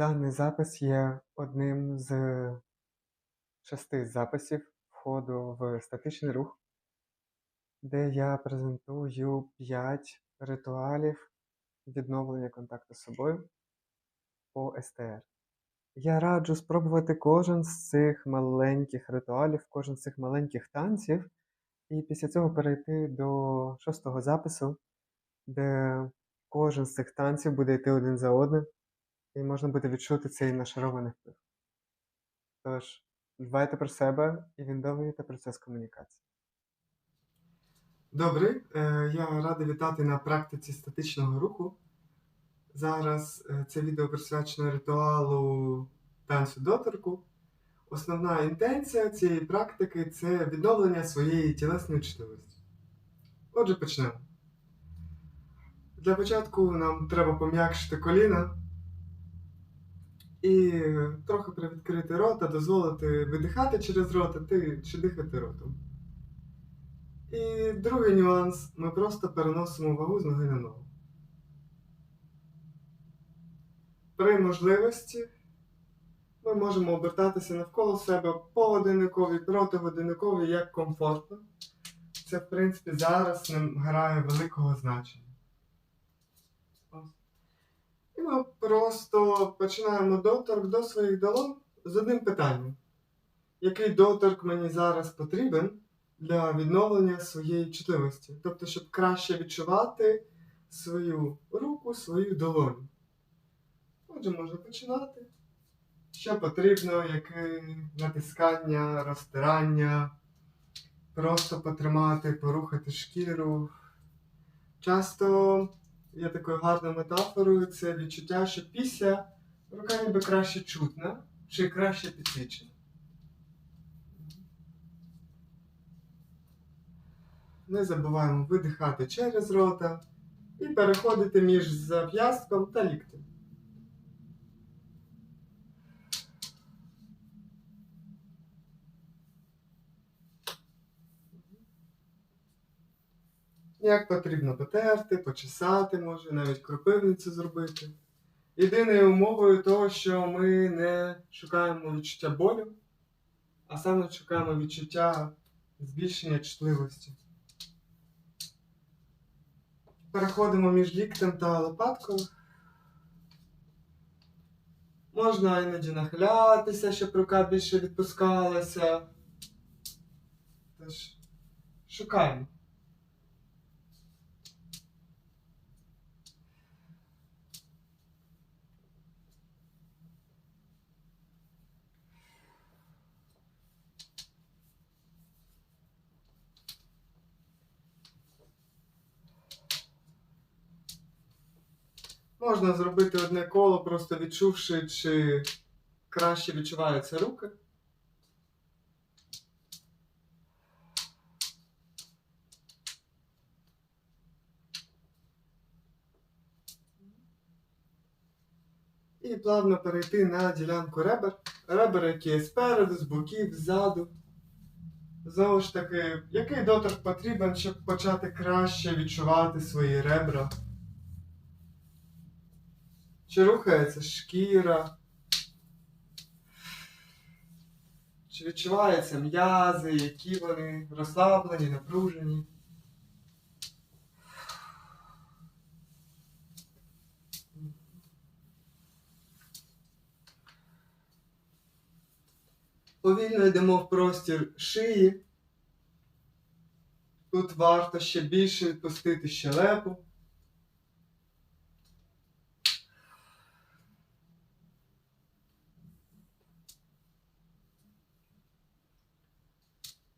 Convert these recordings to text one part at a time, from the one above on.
Даний запис є одним з шести записів входу в статичний рух, де я презентую 5 ритуалів відновлення контакту з собою по СТР. Я раджу спробувати кожен з цих маленьких ритуалів, кожен з цих маленьких танців, і після цього перейти до шостого запису, де кожен з цих танців буде йти один за одним, і можна буде відчути цей нашарований вплив. Тож, дбайте про себе і відновлюйте процес комунікації. Добре, е, я радий вітати на практиці статичного руху. Зараз е, це відео присвячено ритуалу танцю доторку. Основна інтенція цієї практики це відновлення своєї тілесної чутливості. Отже, почнемо. Для початку нам треба пом'якшити коліна і трохи привідкрити рота, дозволити видихати через рота ти- чи дихати ротом. І другий нюанс: ми просто переносимо вагу з ноги на ногу. При можливості ми можемо обертатися навколо себе погодинникові, протигодинникові, як комфортно. Це, в принципі, зараз не грає великого значення. Ось. Ми просто починаємо доторк до своїх долон з одним питанням. Який доторк мені зараз потрібен для відновлення своєї чутливості? Тобто, щоб краще відчувати свою руку, свою долоню. Отже, можна починати. Що потрібно, яке натискання, розтирання, просто потримати, порухати шкіру. Часто є такою гарною метафорою це відчуття, що після рука ніби краще чутна чи краще підсвічена. Не забуваємо видихати через рота і переходити між зап'ястком та ліктем. Як потрібно потерти, почесати, може, навіть кропивницю зробити. Єдиною умовою того, що ми не шукаємо відчуття болю, а саме шукаємо відчуття збільшення чутливості. Переходимо між ліктем та лопаткою. Можна іноді нахилятися, щоб рука більше відпускалася. Тож, шукаємо. Можна зробити одне коло, просто відчувши, чи краще відчуваються руки. І плавно перейти на ділянку ребер. Ребер, які спереду, з боків, ззаду. Знову ж таки, який доторк потрібен, щоб почати краще відчувати свої ребра? Чи рухається шкіра? Чи відчуваються м'язи, які вони розслаблені, напружені? Повільно йдемо в простір шиї. Тут варто ще більше відпустити щелепу.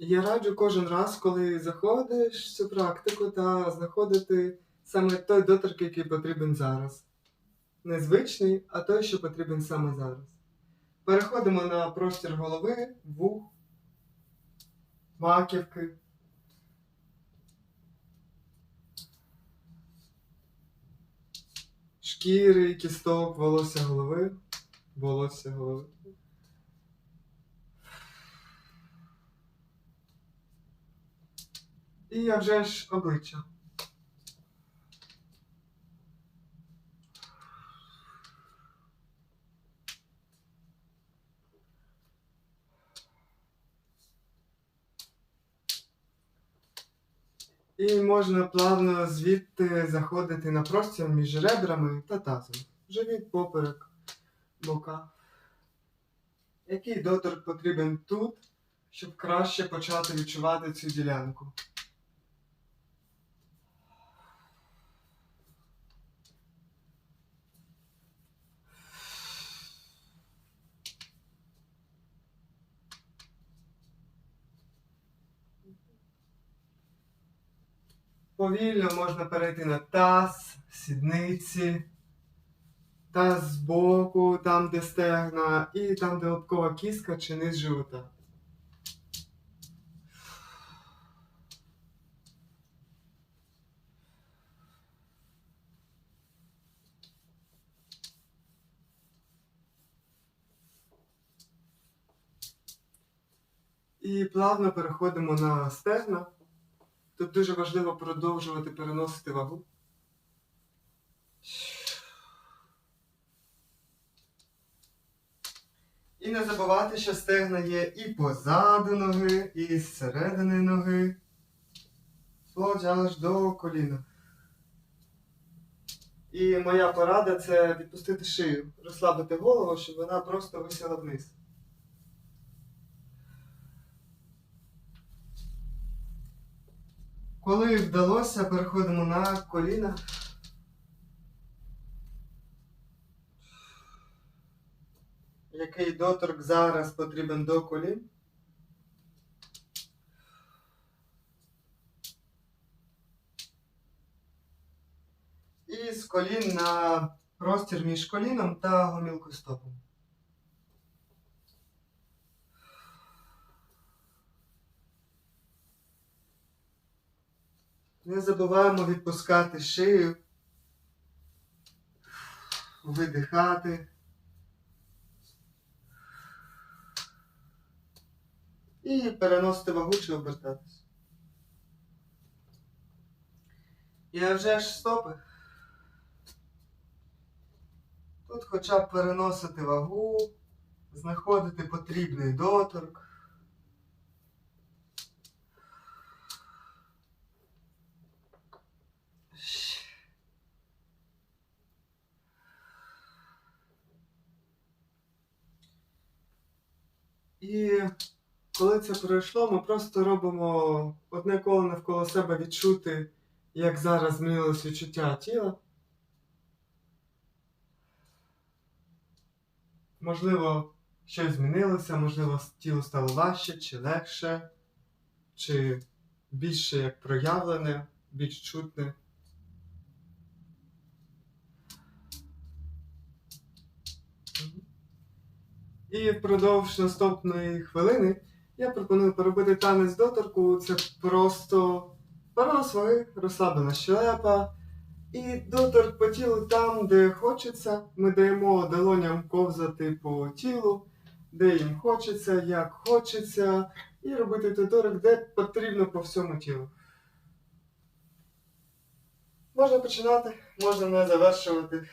Я раджу кожен раз, коли заходиш в цю практику, та знаходити саме той доторк, який потрібен зараз. Не звичний, а той, що потрібен саме зараз. Переходимо на простір голови, вух, маківки. Шкіри, кісток, волосся голови, волосся голови. І а вже ж обличчя. І можна плавно звідти заходити на простір між ребрами та тазом. Живіт поперек бока. Який доторк потрібен тут, щоб краще почати відчувати цю ділянку? Повільно можна перейти на таз, сідниці, таз збоку, там, де стегна, і там, де лобкова кістка чи низ живота. І плавно переходимо на стегна. Тут дуже важливо продовжувати переносити вагу. І не забувати, що стегна є і позаду ноги, і зсередини ноги. Вплоть аж до коліна. І моя порада це відпустити шию, розслабити голову, щоб вона просто висіла вниз. Коли вдалося, переходимо на коліна. Який доторк зараз потрібен до колін? І з колін на простір між коліном та гомілкостопом. Не забуваємо відпускати шию, видихати. І переносити вагу чи обертатись. І вже ж стопи. Тут хоча б переносити вагу, знаходити потрібний доторк. І коли це пройшло, ми просто робимо одне коло навколо себе відчути, як зараз змінилось відчуття тіла. Можливо, щось змінилося, можливо, тіло стало важче чи легше, чи більше як проявлене, більш чутне. І впродовж наступної хвилини я пропоную поробити танець доторку. Це просто перенос ваги, розслаблена щелепа. І доторк по тілу там, де хочеться. Ми даємо долоням ковзати по тілу, де їм хочеться, як хочеться. І робити той доторк, де потрібно по всьому тілу. Можна починати, можна не завершувати.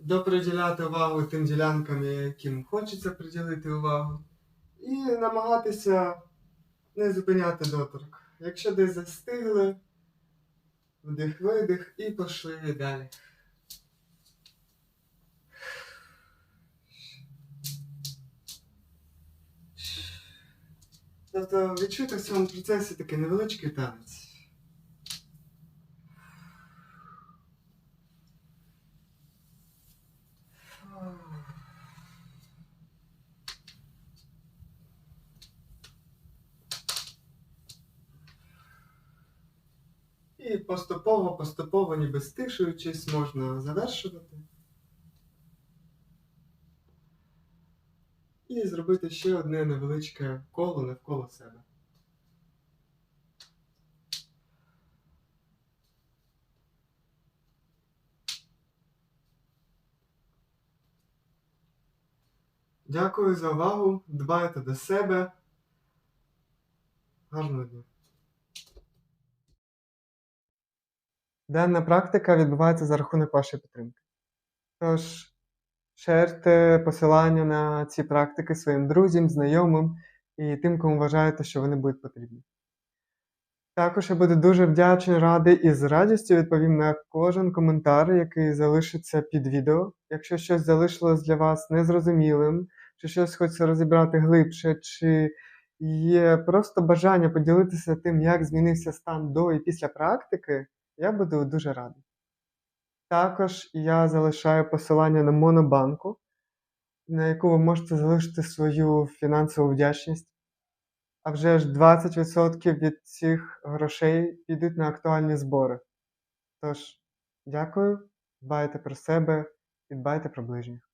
Доприділяти увагу тим ділянкам, яким хочеться приділити увагу, і намагатися не зупиняти доторк. Якщо десь застигли, вдих-видих і пішли далі. Тобто відчути в цьому процесі такий невеличкий танець. І поступово, поступово, ніби стишуючись, можна завершувати. І зробити ще одне невеличке коло навколо себе. Дякую за увагу. Дбайте до себе. Гарного дня. Дана практика відбувається за рахунок вашої підтримки. Тож, Шерте посилання на ці практики своїм друзям, знайомим і тим, кому вважаєте, що вони будуть потрібні. Також я буду дуже вдячний, радий і з радістю відповім на кожен коментар, який залишиться під відео. Якщо щось залишилось для вас незрозумілим, чи щось хочеться розібрати глибше, чи є просто бажання поділитися тим, як змінився стан до і після практики, я буду дуже радий. Також я залишаю посилання на Монобанку, на яку ви можете залишити свою фінансову вдячність. А вже ж 20% від цих грошей підуть на актуальні збори. Тож, дякую, дбайте про себе і дбайте про ближніх.